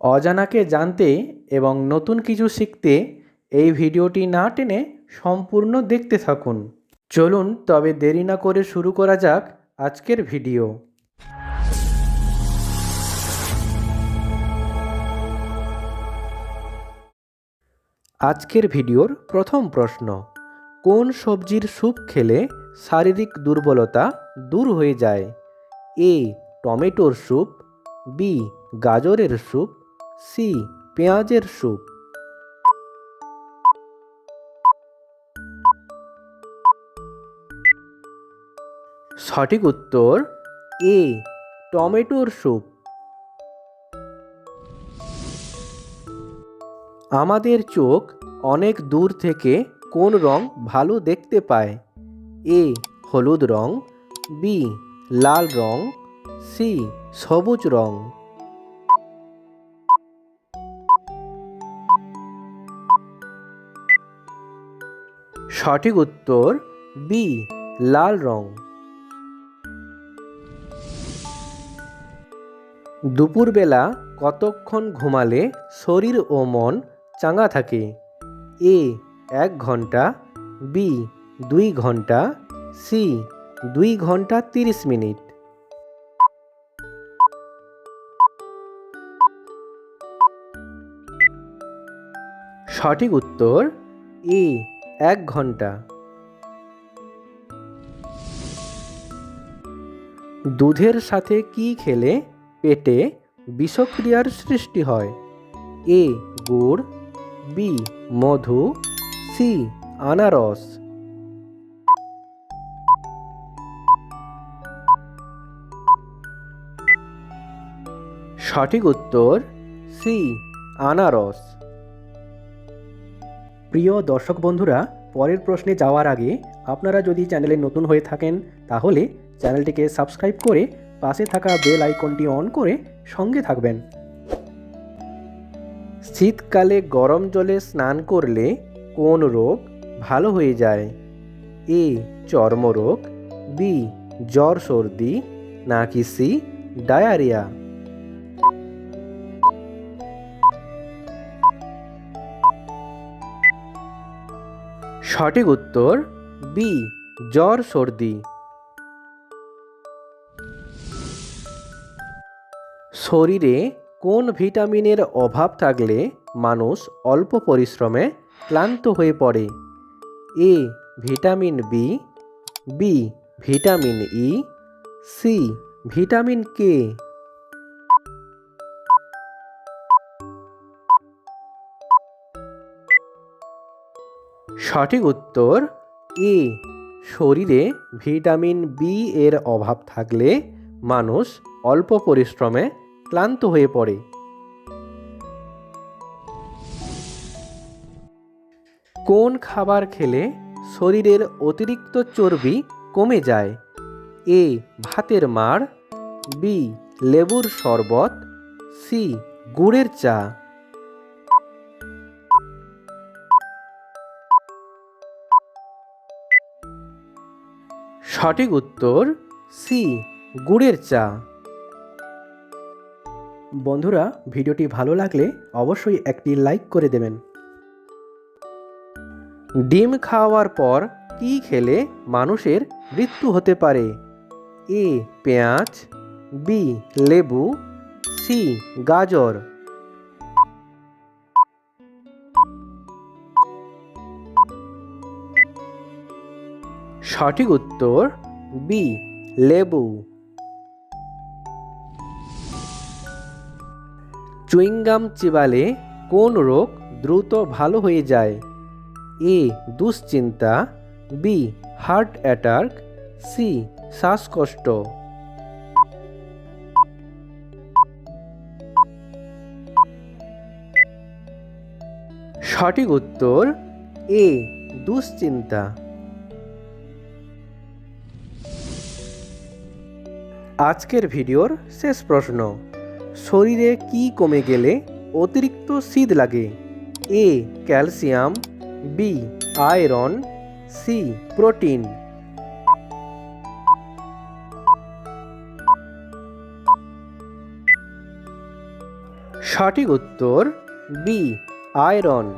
অজানাকে জানতে এবং নতুন কিছু শিখতে এই ভিডিওটি না টেনে সম্পূর্ণ দেখতে থাকুন। চলুন তবে দেরি না করে শুরু করা যাক আজকের ভিডিও। আজকের ভিডিওর প্রথম প্রশ্ন, কোন সবজির স্যুপ খেলে শারীরিক দুর্বলতা দূর হয়ে যায়? এ, টমেটোর স্যুপ, বি, গাজরের স্যুপ সি, পেঁয়াজের স্যুপ। সঠিক উত্তর, এ, টমেটোর স্যুপ। আমাদের চোখ অনেক দূর থেকে কোন রং ভালো দেখতে পায়? এ, হলুদ রং, বি, লাল রং, সি, সবুজ রং। সঠিক উত্তর বি, লাল রং। দুপুরবেলা কতক্ষণ ঘুমালে শরীর ও মন চাঙা থাকে? এ, এক ঘণ্টা, বি, দুই ঘণ্টা, সি, দুই ঘণ্টা তিরিশ মিনিট। সঠিক উত্তর এ এক ঘণ্টা। দুধের সাথে কি খেলে পেটে বিষক্রিয়ার সৃষ্টি হয়? এ, গুড়, বি, মধু, সি, আনারস। সঠিক উত্তর, সি, আনারস। প্রিয় দর্শক বন্ধুরা, পরের প্রশ্নে যাওয়ার আগে আপনারা যদি চ্যানেলে নতুন হয়ে থাকেন, তাহলে চ্যানেলটিকে সাবস্ক্রাইব করে পাশে থাকা বেল আইকনটি অন করে সঙ্গে থাকবেন। শীতকালে গরম জলে স্নান করলে কোন রোগ ভালো হয়ে যায়? এ, চর্মরোগ, বি, জ্বর সর্দি, নাকি সি, ডায়ারিয়া? সঠিক উত্তর বি জ্বর, সর্দি। শরীরে কোন ভিটামিনের অভাব থাকলে মানুষ অল্প পরিশ্রমে ক্লান্ত হয়ে পড়ে? A vitamin B B vitamin E C vitamin K সঠিক উত্তর এ। শরীরে ভিটামিন বি এর অভাব থাকলে মানুষ অল্প পরিশ্রমে ক্লান্ত হয়ে পড়ে। কোন খাবার খেলে শরীরের অতিরিক্ত চর্বি কমে যায়? এ, ভাতের মাড়, বি, লেবুর শরবত, সি, গুড়ের চা। সঠিক উত্তর সি, গুড়ের চা। বন্ধুরা, ভিডিওটি ভালো লাগলে অবশ্যই একটি লাইক করে দেবেন। ডিম খাওয়ার পর কি খেলে মানুষের মৃত্যু হতে পারে? এ, পেঁয়াজ, বি, লেবু, সি, গাজর। সঠিক উত্তর বি, লেবু। চুইংগাম চিবালে কোন রোগ দ্রুত ভালো হয়ে যায়? এ, দুশ্চিন্তা, বি, হার্ট অ্যাটাক, সি, শ্বাসকষ্ট। সঠিক উত্তর এ, দুশ্চিন্তা। আজকের ভিডিওর শেষ প্রশ্ন। শরীরে কি কমে গেলে অতিরিক্ত শীত লাগে? A, calcium, B, iron, C, protein. সঠিক উত্তর, বি, আয়রন।